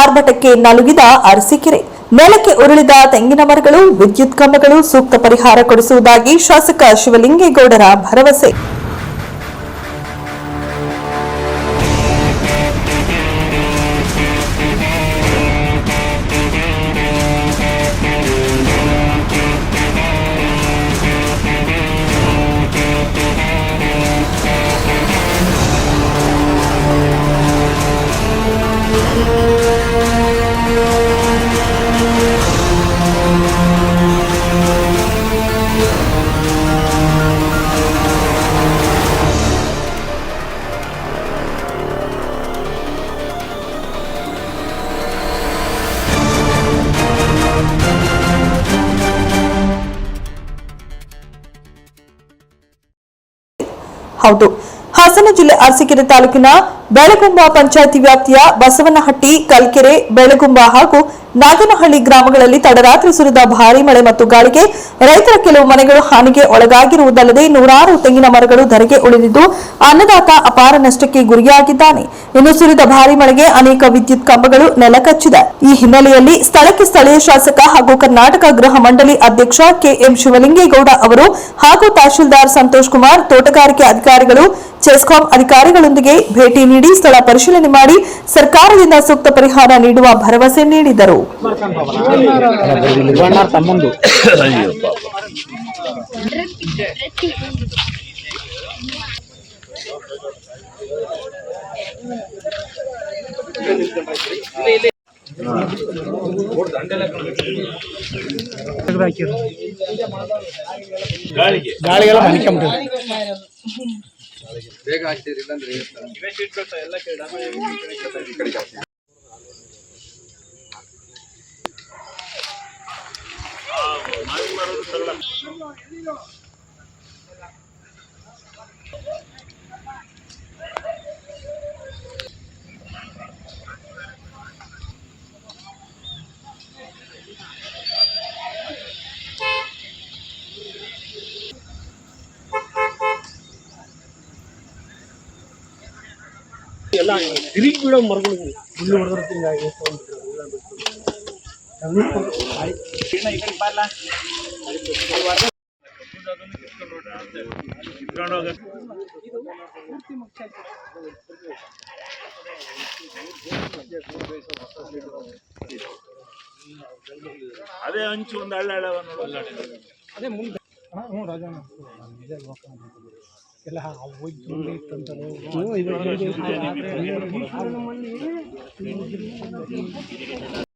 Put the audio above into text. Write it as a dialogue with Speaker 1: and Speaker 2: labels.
Speaker 1: ಆರ್ಭಟಕ್ಕೆ ನಲುಗಿದ ಅರಸಿಕೆರೆ. ನೆಲಕ್ಕೆ ಉರುಳಿದ ತೆಂಗಿನ ಮರಗಳು, ವಿದ್ಯುತ್ ಕಂಬಗಳು ಸೂಕ್ತ ಪರಿಹಾರ ಕೊಡಿಸುವುದಾಗಿ ಶಾಸಕ ಶಿವಲಿಂಗೇಗೌಡರ ಭರವಸೆ. ಹೌದು ಹಾಸನ ಜಿಲ್ಲೆ ಅರಸೀಕೆರೆ ತಾಲೂಕಿನ ಬೆಳಗುಂಬ ಪಂಚಾಯಿತಿ ವ್ಯಾಪ್ತಿಯ ಬಸವನಹಟ್ಟಿ, ಕಲ್ಕೆರೆ, ಬೆಳಗುಂಬ ಹಾಗೂ ನಾಗನಹಳ್ಳಿ ಗ್ರಾಮಗಳಲ್ಲಿ ತಡರಾತ್ರಿ ಸುರಿದ ಭಾರೀ ಮಳೆ ಮತ್ತು ಗಾಳಿಗೆ ರೈತರ ಕೆಲವು ಮನೆಗಳು ಹಾನಿಗೆ ಒಳಗಾಗಿರುವುದಲ್ಲದೆ ನೂರಾರು ತೆಂಗಿನ ಮರಗಳು ಧರೆಗೆ ಉಳಿದಿದ್ದು ಅನ್ನದಾತ ಅಪಾರ ನಷ್ಟಕ್ಕೆ ಗುರಿಯಾಗಿದ್ದಾನೆ. ಇನ್ನು ಸುರಿದ ಭಾರೀ ಮಳೆಗೆ ಅನೇಕ ವಿದ್ಯುತ್ ಕಂಬಗಳು ನೆಲಕಚ್ಚಿದೆ. ಈ ಹಿನ್ನೆಲೆಯಲ್ಲಿ ಸ್ಥಳಕ್ಕೆ ಸ್ಥಳೀಯ ಶಾಸಕ ಹಾಗೂ ಕರ್ನಾಟಕ ಗೃಹ ಮಂಡಳಿ ಅಧ್ಯಕ್ಷ ಕೆಎಂ ಶಿವಲಿಂಗೇಗೌಡ ಅವರು ಹಾಗೂ ತಹಶೀಲ್ದಾರ್ ಸಂತೋಷ್ ಕುಮಾರ್, ತೋಟಗಾರಿಕೆ ಅಧಿಕಾರಿಗಳು, ಚೆಸ್ಕಾಂ ಅಧಿಕಾರಿಗಳೊಂದಿಗೆ ಭೇಟಿ ನೀಡಿ ಸ್ಥಳ ಪರಿಶೀಲನೆ ಮಾಡಿ ಸರ್ಕಾರದಿಂದ ಸೂಕ್ತ ಪರಿಹಾರ ನೀಡುವ ಭರವಸೆ ನೀಡಿದರು.
Speaker 2: ಇವಣ್ಣಾರ್ ತಮ್ಮಂದು ಗಾಳಿಗೆಲ್ಲ ಮನಿಕೊಂಬಿಟ್ಟು ಎಲ್ಲ ತಿರುಗಿ ಬಿಡೋ ಮರಗಳು ಹುಲ್ಲು ಹೊಡೆದ್ರೆ ತಿಂಗಾಗಿ
Speaker 3: ಅದೇ ಹಂಚು ಒಂದು ಹಳ್ಳ ಹಳ್ಳವ ನೋಡು.
Speaker 2: ಅದೇ ಮುಂದೆ. ಹ್ಞೂ ರಾಜಣ್ಣ. ನಿಜ ಲೋಕ ಎಲ್ಲ ಹೋಗಿ